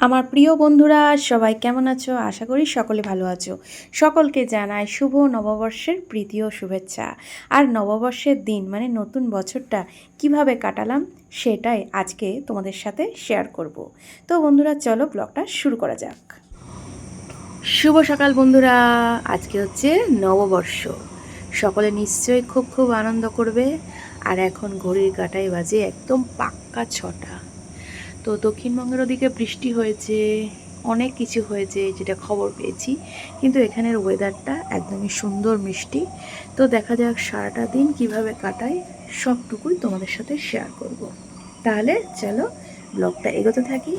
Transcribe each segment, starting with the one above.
আমার প্রিয় বন্ধুরা, সবাই কেমন আছো? আশা করি সকলে ভালো আছো। সকলকে জানাই শুভ নববর্ষের প্রীতি ও শুভেচ্ছা। আর নববর্ষের দিন মানে নতুন বছরটা কীভাবে কাটালাম, সেটাই আজকে তোমাদের সাথে শেয়ার করব। তো বন্ধুরা, চলো ব্লগটা শুরু করা যাক। শুভ সকাল বন্ধুরা, আজকে হচ্ছে নববর্ষ। সকলে নিশ্চয়ই খুব খুব আনন্দ করবে। আর এখন ঘড়ির কাটায় বাজে একদম পাক্কা ছটা। তো দক্ষিণবঙ্গের ওদিকে বৃষ্টি হয়েছে, অনেক কিছু হয়েছে যেটা খবর পেয়েছি। কিন্তু এখানের ওয়েদারটা একদমই সুন্দর মিষ্টি। তো দেখা যাক সারাটা দিন কীভাবে কাটাই সবটুকুই তোমাদের সাথে শেয়ার করব। তাহলে চলো ব্লগটা এগোতে থাকি।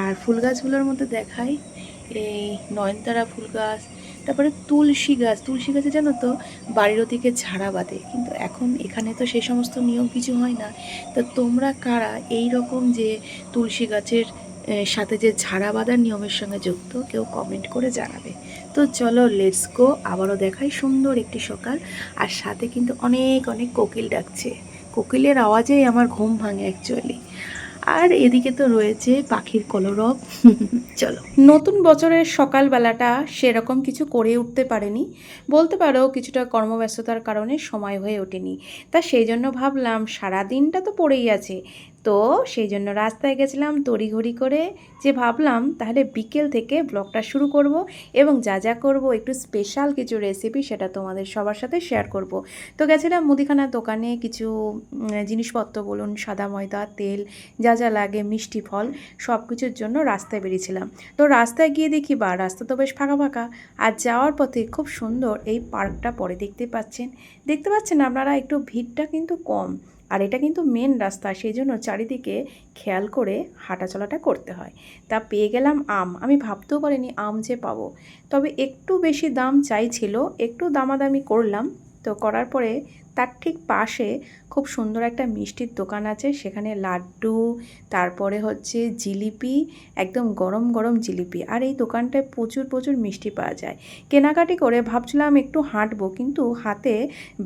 আর ফুল গাছগুলোর মধ্যে দেখাই, এই নয়নতারা ফুল গাছ তারপরে তুলসী গাছ, তুলসী গাছে জানো তো, বাড়ির ওদিকে ঝাড়া বাঁধে। কিন্তু এখন এখানে তো সেই সমস্ত নিয়ম কিছু হয় না। তা তোমরা কারা এই রকম যে তুলসী গাছের সাথে যে ঝাড়া বাঁধার নিয়মের সঙ্গে যুক্ত? কেউ কমেন্ট করে জানাবে। তো চলো লেটস গো আবারও দেখাই সুন্দর একটি সকাল। আর সাথে কিন্তু অনেক অনেক কোকিল ডাকছে। কোকিলের আওয়াজেই আমার ঘুম ভাঙে অ্যাকচুয়ালি আর এদিকে তো রয়েছে পাখির কলরব। চলো। নতুন বছরের সকালবেলাটা সেরকম কিছু করে উঠতে পারেনি। বলতে পারো কিছুটা কর্মব্যস্ততার কারণে সময় হয়ে ওঠেনি। তা সেই জন্য ভাবলাম সারা দিনটা তো পড়েই আছে। তো সেই জন্য রাস্তায় গেছিলাম তড়িঘড়ি করে। যে ভাবলাম তাহলে বিকেল থেকে ব্লগটা শুরু করব এবং যা যা করব, একটু স্পেশাল কিছু রেসিপি সেটা তোমাদের সবার সাথে শেয়ার করব। তো গেছিলাম মুদিখানার দোকানে কিছু জিনিসপত্র বলুন, সাদা ময়দা, তেল, যা যা লাগে, মিষ্টি ফল সব কিছুর জন্য রাস্তায় বেরিয়েছিলাম। তো রাস্তায় গিয়ে দেখি, বা রাস্তা তো বেশ ফাঁকা ফাঁকা। আর যাওয়ার পথে খুব সুন্দর এই পার্কটা পরে দেখতে পাচ্ছেন। দেখতে পাচ্ছেন আপনারা একটু ভিড়টা কিন্তু কম। আর এটা কিন্তু মেন রাস্তা সেই জন্য চারিদিকে খেয়াল করে হাঁটাচলাটা করতে হয়। তা পেয়ে গেলাম আম। আমি ভাবতেও পারিনি আম যে পাবো। তবে একটু বেশি দাম চাইছিল একটু দামাদামি করলাম। তো করার পরে তার ঠিক পাশে খুব সুন্দর একটা মিষ্টির দোকান আছে। সেখানে লাড্ডু, তারপরে হচ্ছে জিলিপি, একদম গরম গরম জিলিপি। আর এই দোকানটায় প্রচুর প্রচুর মিষ্টি পাওয়া যায়। কেনাকাটি করে ভাবছিলাম একটু হাঁটবো, কিন্তু হাতে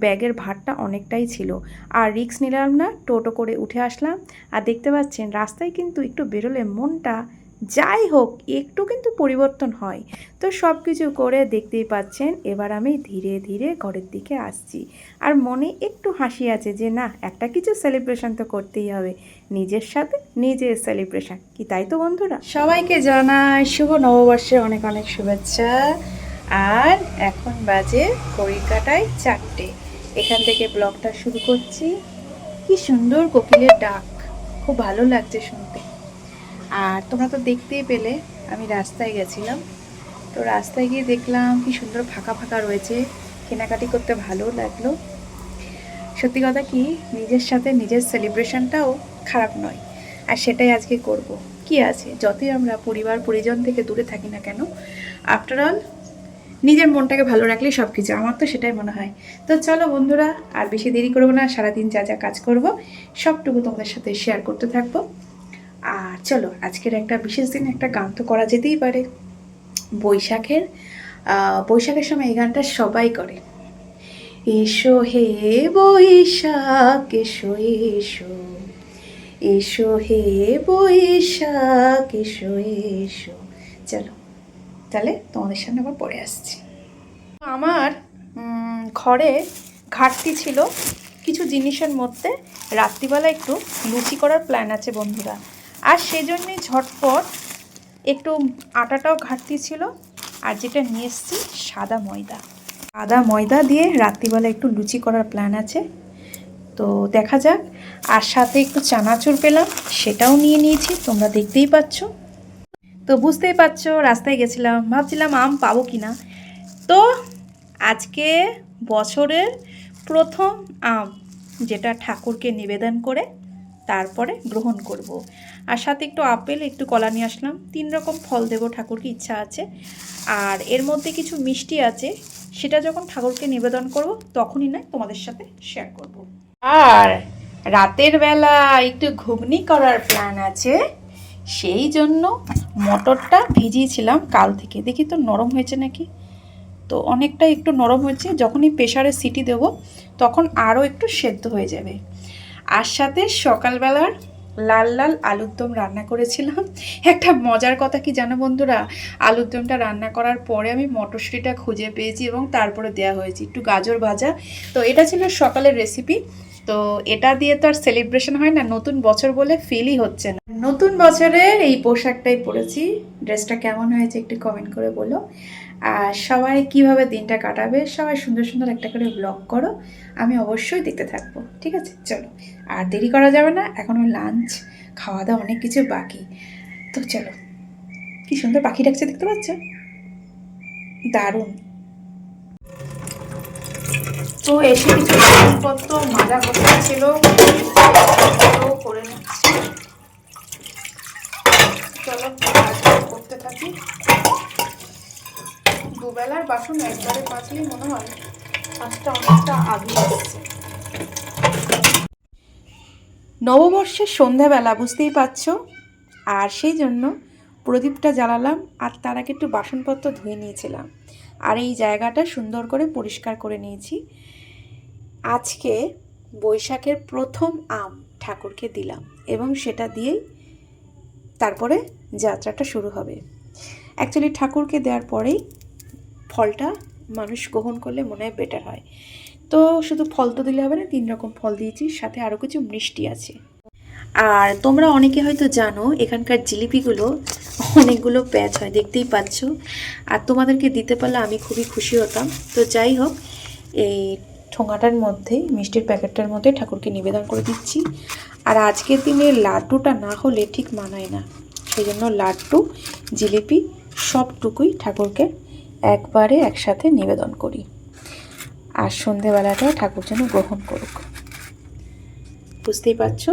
ব্যাগের ভারটা অনেকটাই ছিল। আর রিক্স নিলাম না, টোটো করে উঠে আসলাম। আর দেখতে পাচ্ছেন, রাস্তায় কিন্তু একটু বেরোলে মনটা যাই হোক, একটু কিন্তু পরিবর্তন হয়। তো সব কিছু করে দেখতেই পাচ্ছেন, এবার আমি ধীরে ধীরে ঘরের দিকে আসছি। আর মনে একটু হাসি আছে যে, না, একটা কিছু সেলিব্রেশন তো করতেই হবে। নিজের সাথে নিজের সেলিব্রেশন কি তাই তো, বন্ধুরা? সবাইকে জানাই শুভ নববর্ষে অনেক অনেক শুভেচ্ছা। আর এখন বাজে ঘড়ির চারটে। এখান থেকে ব্লগটা শুরু করছি। কি সুন্দর কোকিলের ডাক। খুব ভালো লাগছে শুনতে। আর তোমরা তো দেখতেই পেলে, আমি রাস্তায় গেছিলাম। তো রাস্তায় গিয়ে দেখলাম কি সুন্দর ফাঁকা ফাঁকা রয়েছে, কেনাকাটি করতে ভালো লাগল। সত্যি কথা কি, নিজের সাথে নিজের সেলিব্রেশনটাও খারাপ নয়। আর সেটাই আজকে করব। কি আছে? যতই আমরা পরিবার, পরিজন থেকে দূরে থাকি না কেন আফটার অল নিজের মনটাকে ভালো রাখলেই সব কিছু আমার তো সেটাই মনে হয়। তো চলো বন্ধুরা, আর বেশি দেরি করব না, সারাদিন যা যা কাজ করব, সবটুকু তোমাদের সাথে শেয়ার করতে থাকব। আর চলো, আজকের একটা বিশেষ দিন একটা গান তো করা যেতেই পারে। বৈশাখের বৈশাখের সময় এই গানটা সবাই করে। এসো হে বৈশাখ, এসো এসো। এসো হে বৈশাখ, এসো এসো। চলো, তাহলে তোমাদের সামনে আবার পরে আসছি। আমার ঘরে ঘাটতি ছিল কিছু জিনিসের মধ্যে রাত্রিবেলা একটু লুচি করার প্ল্যান আছে বন্ধুরা। আর সেজন্যই ঝটপট একটু আটাটাও ঘাটতি ছিল। আর যেটা নিয়ে এসেছি, সাদা ময়দা। সাদা ময়দা দিয়ে রাত্রিবেলা একটু লুচি করার প্ল্যান আছে। তো দেখা যাক। আর সাথে একটু চানাচুর পেলাম, সেটাও নিয়ে নিয়েছি, তোমরা দেখতেই পাচ্ছ। তো বুঝতেই পারছ রাস্তায় গেছিলাম। ভাবছিলাম আম পাবো কি না তো আজকে বছরের প্রথম আম, যেটা ঠাকুরকে নিবেদন করে। তারপরে গ্রহণ করব। আর সাথে একটু আপেল, একটু কলা নিয়ে আসলাম। তিন রকম ফল দেবো ঠাকুরকে, ইচ্ছা আছে। আর এর মধ্যে কিছু মিষ্টি আছে, সেটা যখন ঠাকুরকে নিবেদন করব, তখনই না তোমাদের সাথে শেয়ার করব। আর রাতের বেলা একটু ঘুগনি করার প্ল্যান আছে। সেই জন্য মটরটা ভিজিয়েছিলাম কাল থেকে। দেখি তো নরম হয়েছে নাকি? তো অনেকটা একটু নরম হয়েছে। যখনই প্রেশারে সিটি দেব, তখন আরও একটু সেদ্ধ হয়ে যাবে। আর সাথে সকালবেলার লাল লাল আলুর দম রান্না করেছিলাম। একটা মজার কথা কি জানো বন্ধুরা? আলুর দমটা রান্না করার পরে আমি মটরশুঁটিটা খুঁজে পেয়েছি এবং তারপরে দেওয়া হয়েছে একটু গাজর ভাজা। তো এটা ছিল সকালের রেসিপি তো এটা দিয়ে তো আর সেলিব্রেশন হয় না, নতুন বছর বলে ফিলই হচ্ছে না। নতুন বছরের এই পোশাকটাই পরেছি। ড্রেসটা কেমন হয়েছে একটু কমেন্ট করে বলো। আর সবাই কীভাবে দিনটা কাটাবে, সবাই সুন্দর সুন্দর একটা করে ব্লগ করো, আমি অবশ্যই দেখতে থাকব, ঠিক আছে? চলো, আর দেরি করা যাবে না, এখনও লাঞ্চ খাওয়া দাওয়া অনেক কিছু বাকি। তো চলো, কি সুন্দর পাখি ডাকছে দেখতে পাচ্ছ? দারুণ। তো এসে কিছু জিনিসপত্র, মাজা করতে ছিল করে নিচ্ছি। চলো করতে থাকি। দুবেলার বাসন একবারে মাজলেই মনে হয় কাজটা অনেকটা আগে আসছে নববর্ষের সন্ধ্যাবেলা বুঝতেই পারছ? আর সেই জন্য প্রদীপটা জ্বালালাম আর তার আগে একটু বাসনপত্র ধুয়ে নিয়েছিলাম। আর এই জায়গাটা সুন্দর করে পরিষ্কার করে নিয়েছি। আজকে বৈশাখের প্রথম আম ঠাকুরকে দিলাম এবং সেটা দিয়েই তারপরে যাত্রাটা শুরু হবে। অ্যাকচুয়ালি ঠাকুরকে দেওয়ার পরেই ফলটা মানুষ গ্রহণ করলে মনে হয় বেটার হয়। তো শুধু ফল তো দিলে হবে না, তিন রকম ফল দিয়েছি, সাথে আরও কিছু মিষ্টি আছে। আর তোমরা অনেকে হয়তো জানো, এখানকার জিলিপিগুলো অনেকগুলো প্যাচ হয়, দেখতেই পাচ্ছ। আর তোমাদেরকে দিতে পারলে আমি খুবই খুশি হতাম। তো যাই হোক, এই ঠোঙাটার মধ্যে, মিষ্টির প্যাকেটটার মধ্যে ঠাকুরকে নিবেদন করে দিচ্ছি। আর আজকের দিনে লাড্ডুটা না হলে ঠিক মানায় না। সেই জন্য লাড্ডু, জিলিপি সবটুকুই ঠাকুরকে একবারে একসাথে নিবেদন করি। আর সন্ধেবেলাটা ঠাকুর যেন গ্রহণ করুক। বুঝতেই পারছ?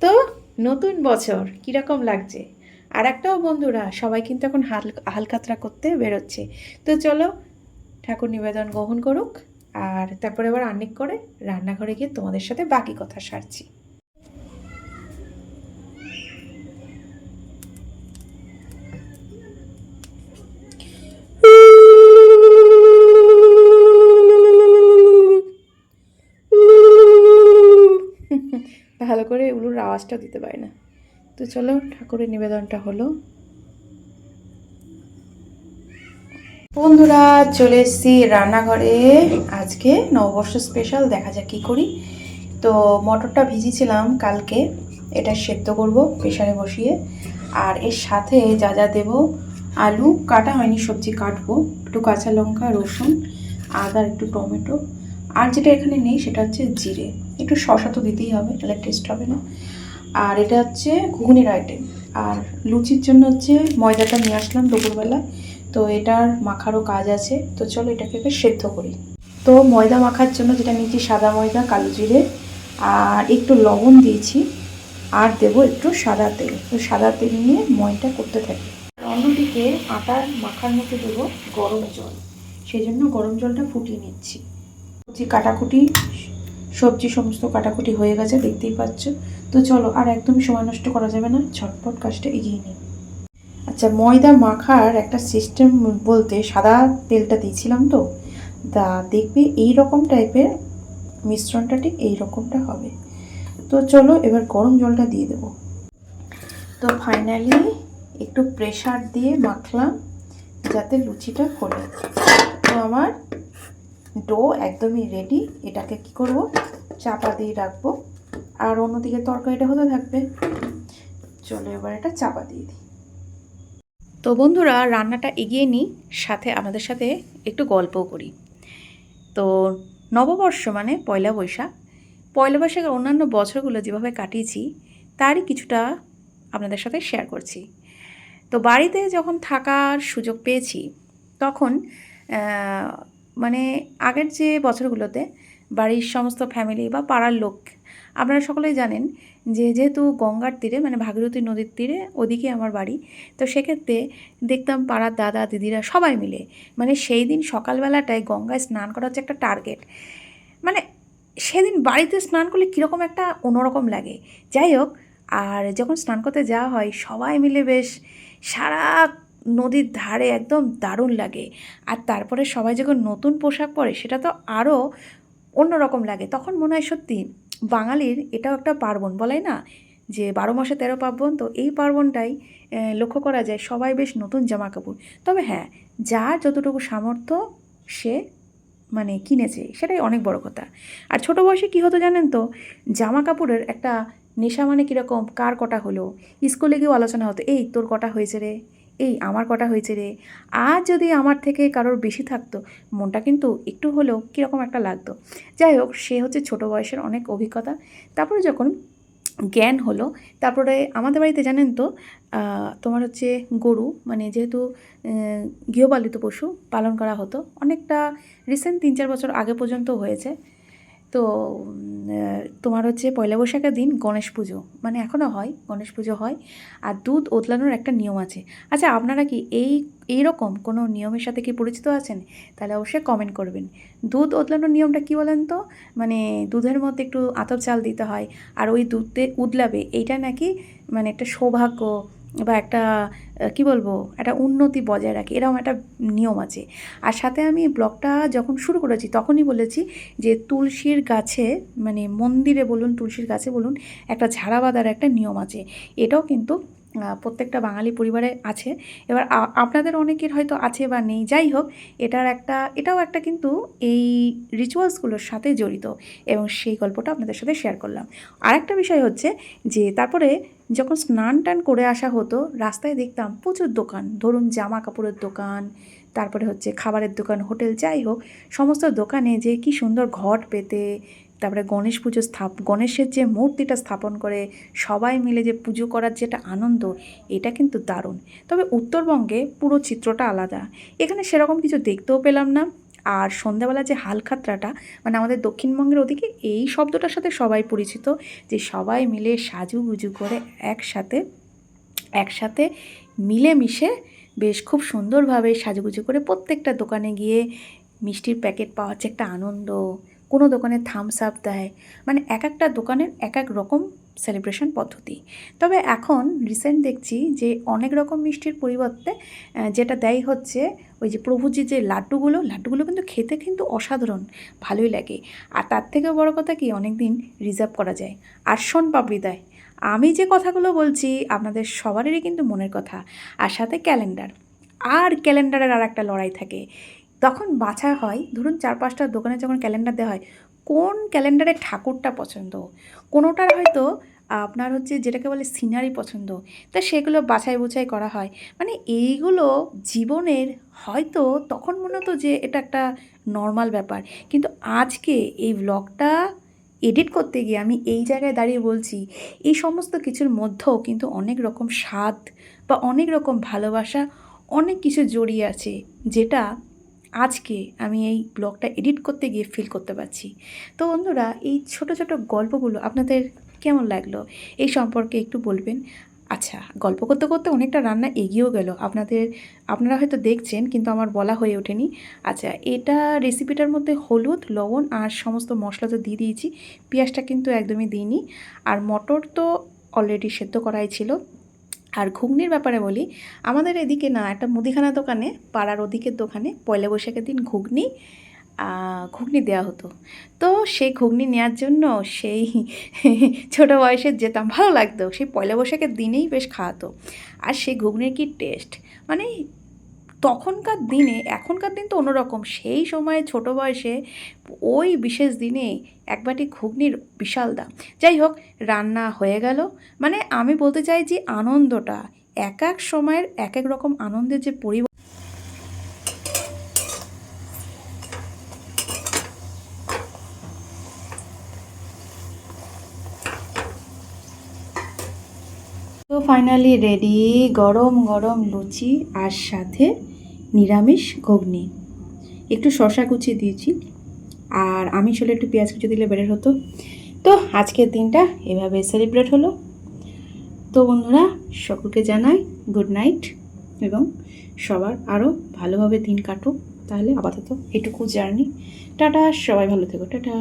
তো নতুন বছর, কীরকম লাগছে? আর একটাও বন্ধুরা, সবাই কিন্তু এখন হাল হালকাতরা করতে বেরোচ্ছে। তো চলো, ঠাকুর নিবেদন গ্রহণ করুক, আর তারপরে আবার অনেক করে রান্নাঘরে গিয়ে তোমাদের সাথে বাকি কথা সারছি। ভালো করে উলুর আওয়াজটা দিতে পারে না। তো চলো, ঠাকুরের নিবেদনটা হলো। বন্ধুরা, চলে এসেছি রান্নাঘরে। আজকে নববর্ষ স্পেশাল দেখা যাক কী করি। তো মটরটা ভিজিয়েছিলাম কালকে, এটা সেদ্ধ করব প্রেশারে বসিয়ে। আর এর সাথে যা যা দেব, আলু, কাটা হয়নি, সবজি কাটবো। একটু কাঁচা লঙ্কা, রসুন, আদা একটু টমেটো। আর যেটা এখানে নেই, সেটা হচ্ছে জিরে। একটু শশা তো দিতেই হবে, তাহলে টেস্ট হবে না। আর এটা হচ্ছে ঘুগনির আইটেম আর লুচির জন্য হচ্ছে ময়দাটা নিয়ে আসলাম দুপুরবেলা। তো এটার মাখারও কাজ আছে। তো চলো এটাকে সেদ্ধ করি। তো ময়দা মাখার জন্য যেটা নিয়েছি সাদা ময়দা, কালো জিরে, আর একটু লবণ দিয়েছি। আর দেবো একটু সাদা তেল। তো সাদা তেল নিয়ে ময়টা করতে থাকি। অন্যদিকে আটার মাখার মধ্যে দেবো গরম জল। সেই জন্য গরম জলটা ফুটিয়ে নিচ্ছি। কাটাকুটি সবজি সমস্ত কাটাকুটি হয়ে গেছে, দেখতেই পাচ্ছ। তো চলো, আর একদমই সময় নষ্ট করা যাবে না, ঝটপট কাজটা এগিয়ে নিই। আচ্ছা ময়দা মাখার একটা সিস্টেম বলতে সাদা তেলটা দিয়েছিলাম তো দা দেখবে এই রকম টাইপের মিশ্রণটা ঠিক এই রকমটা হবে। তো চলো, এবার গরম জলটা দিয়ে দেবো। তো ফাইনালি একটু প্রেশার দিয়ে মাখলাম, যাতে লুচিটা ফোলে তো আমার ডো একদমই রেডি এটাকে কি করব? চাপা দিয়ে রাখব। আর অন্যদিকে তরকারিটা হতে থাকবে। চলো এবার এটা চাপা দিয়ে দিই। তো বন্ধুরা, রান্নাটা এগিয়ে নিই, সাথে আমাদের সাথে একটু গল্পও করি। তো নববর্ষ মানে পয়লা বৈশাখ। পয়লা বৈশাখের অন্যান্য বছরগুলো যেভাবে কাটিয়েছি, তারই কিছুটা আপনাদের সাথে শেয়ার করছি। তো বাড়িতে যখন থাকার সুযোগ পেয়েছি, তখন মানে আগের যে বছরগুলোতে বাড়ির সমস্ত ফ্যামিলি বা পাড়ার লোক, আপনারা সকলেই জানেন যে যেহেতু গঙ্গার তীরে মানে ভাগীরথী নদীর তীরে ওদিকে আমার বাড়ি, তো সেক্ষেত্রে দেখতাম পাড়ার দাদা, দিদিরা সবাই মিলে মানে সেই দিন সকালবেলাটায় গঙ্গায় স্নান করা হচ্ছে একটা টার্গেট মানে সেদিন বাড়িতে স্নান করলে কীরকম একটা অন্যরকম লাগে। যাই হোক, আর যখন স্নান করতে যাওয়া হয়, সবাই মিলে বেশ সারা নদীর ধারে একদম দারুণ লাগে। আর তারপরে সবাই যখন নতুন পোশাক পরে, সেটা তো আরও অন্যরকম লাগে। তখন মনে হয় সত্যি বাঙালির এটাও একটা পার্বণ বলাই না? যে বারো মাসে তেরো পার্বণ, তো এই পার্বণটাই লক্ষ্য করা যায় সবাই বেশ নতুন জামা কাপড় তবে হ্যাঁ যার যতটুকু সামর্থ্য সে মানে কিনেছে, সেটাই অনেক বড় কথা। আর ছোট বয়সে কী হতো জানেন তো? জামা কাপড়ের একটা নেশা মানে কীরকম? কার কটা হলো? স্কুলে গিয়েও আলোচনা হতো, এই তোর কটা হয়েছে রে? এই, আমার কটা হয়েছে রে। আর যদি আমার থেকে কারোর বেশি থাকতো, মনটা কিন্তু একটু হলেও কীরকম একটা লাগতো। যাই হোক, সে হচ্ছে ছোট বয়সের অনেক অভিজ্ঞতা। তারপরে যখন জ্ঞান হলো, তারপরে আমাদের বাড়িতে জানেন তো তোমার হচ্ছে গরু মানে যেহেতু গৃহপালিত পশু পালন করা হতো, অনেকটা রিসেন্ট তিন চার বছর আগে পর্যন্ত হয়েছে। তো তোমার হচ্ছে পয়লা বৈশাখের দিন গণেশ পুজো। মানে এখনও হয়, গণেশ পুজো হয়। আর দুধ ওতলানোর একটা নিয়ম আছে। আচ্ছা আপনারা কি এই, এইরকম কোনো নিয়মের সাথে কি পরিচিত আছেন? তাহলে অবশ্যই কমেন্ট করবেন। দুধ ওতলানোর নিয়মটা কী বলেন তো? মানে দুধের মধ্যে একটু আতপ চাল দিতে হয়, আর ওই দুধে উদলাবে এইটা নাকি মানে একটা সৌভাগ্য বা একটা কি বলব, একটা উন্নতি বজায় রাখে, এরকম একটা নিয়ম আছে। আর সাথে আমি ব্লগটা যখন শুরু করেছি, তখনই বলেছি যে তুলসীর গাছে মানে মন্দিরে বলুন, তুলসীর গাছে বলুন, একটা ঝাড়া বাঁধার একটা নিয়ম আছে। এটাও কিন্তু প্রত্যেকটা বাঙালি পরিবারে আছে। এবার আপনাদের অনেকের হয়তো আছে বা নেই, যাই হোক, এটার একটা, এটাও একটা কিন্তু এই রিচুয়ালসগুলোর সাথে জড়িত এবং সেই গল্পটা আপনাদের সাথে শেয়ার করলাম। আরেকটা বিষয় হচ্ছে যে, তারপরে যখন স্নান টান করে আসা হতো, রাস্তায় দেখতাম প্রচুর দোকান। ধরুন জামা কাপড়ের দোকান, তারপরে হচ্ছে খাবারের দোকান, হোটেল, যাই হোক, সমস্ত দোকানে যে কি সুন্দর ঘট পেতে, তারপরে গণেশ পুজো স্থাপ, গণেশের যে মূর্তিটা স্থাপন করে, সবাই মিলে যে পুজো করার যেটা আনন্দ, এটা কিন্তু দারুণ। তবে উত্তরবঙ্গে পুরো চিত্রটা আলাদা। এখানে সেরকম কিছু দেখতেও পেলাম না। আর সন্ধ্যাবেলা যে হালখাত্রাটা মানে আমাদের দক্ষিণবঙ্গের ওদিকে এই শব্দটার সাথে সবাই পরিচিত, যে সবাই মিলে সাজুগুজু করে একসাথে একসাথে মিলেমিশে বেশ খুব সুন্দরভাবে সাজুগুজু করে প্রত্যেকটা দোকানে গিয়ে মিষ্টির প্যাকেট পাওয়া যে একটা আনন্দ, কোনো দোকানে থামস আপ দেয়। মানে এক একটা দোকানের এক এক রকম সেলিব্রেশন পদ্ধতি। তবে এখন রিসেন্ট দেখছি যে অনেক রকম মিষ্টির পরিবর্তে যেটা দেয় হচ্ছে ওই যে প্রভুজির যে লাড্ডুগুলো লাড্ডুগুলো কিন্তু খেতে কিন্তু অসাধারণ, ভালোই লাগে। আর তার থেকে বড় কথা কি অনেক দিন রিজার্ভ করা যায়। আর শোন পাপড়ি দেয়। আমি যে কথাগুলো বলছি আপনাদের সবারই কিন্তু মনের কথা। আর সাথে ক্যালেন্ডার আর ক্যালেন্ডারের আর একটা লড়াই থাকে। তখন বাছা হয়, ধরুন চার পাঁচটা দোকানে যখন ক্যালেন্ডার দেওয়া হয় কোন ক্যালেন্ডারের ঠাকুরটা পছন্দ? কোনোটার হয়তো, আপনার হচ্ছে যেটাকে বলে সিনারি পছন্দ। তা সেগুলো বাছাই বুছাই করা হয়। মানে এইগুলো জীবনের হয়তো তখন মনে হতো যে এটা একটা নর্মাল ব্যাপার। কিন্তু আজকে এই ব্লগটা এডিট করতে গিয়ে আমি এই জায়গায় দাঁড়িয়ে বলছি, এই সমস্ত কিছুর মধ্যেও কিন্তু অনেক রকম স্বাদ বা অনেক রকম ভালোবাসা অনেক কিছু জড়িয়ে আছে। যেটা আজকে আমি এই ব্লগটা এডিট করতে গিয়ে ফিল করতে পারছি। তো বন্ধুরা, এই ছোট ছোট গল্পগুলো আপনাদের কেমন লাগল? এই সম্পর্কে একটু বলবেন। আচ্ছা গল্প করতে করতে অনেকটা রান্না এগিয়েও গেল। আপনাদের, আপনারা হয়তো দেখছেন, কিন্তু আমার বলা হয়ে ওঠেনি। আচ্ছা এটা রেসিপিটার মধ্যে হলুদ, লবণ আর সমস্ত মশলা তো দিয়ে দিয়েছি। পেঁয়াজটা কিন্তু একদমই দিইনি। আর মটর তো অলরেডি সেদ্ধ করাই ছিল। আর ঘুগনির ব্যাপারে বলি, আমাদের এদিকে না, একটা মুদিখানা দোকানে, পাড়ার ওদিকের দোকানে পয়লা বৈশাখের দিন ঘুগনি ঘুগনি দেওয়া হতো। তো সেই ঘুগনি নেওয়ার জন্য সেই ছোটো বয়সে যেতাম, ভালো লাগতো। সেই পয়লা বৈশাখের দিনেই বেশ খাওয়াতো। আর সেই ঘুগনির কি টেস্ট মানে তখনকার দিনে, এখনকার দিন তো অন্যরকম। সেই সময়ে ছোট বয়সে ওই বিশেষ দিনে এক বাটি ঘুগনির বিশাল দাম। যাই হোক, রান্না হয়ে গেল। মানে আমি বলতে চাই যে আনন্দটা, এক এক সময়ের এক এক রকম আনন্দের যে পরিবর্তন তো ফাইনালি রেডি গরম গরম লুচি আর সাথে নিরামিষ ঘুগনি। একটু শশা কুচি দিয়েছি। আর আমি হলে একটু পেঁয়াজ কুচি দিলে বেড়ে হতো। তো আজকের দিনটা এভাবে সেলিব্রেট হলো। তো বন্ধুরা, সকলকে জানাই গুড নাইট এবং সবার আরও ভালোভাবে দিন কাটুক। তাহলে আপাতত এটুকু জার্নি। টাটা, সবাই ভালো থেকো। টাটা।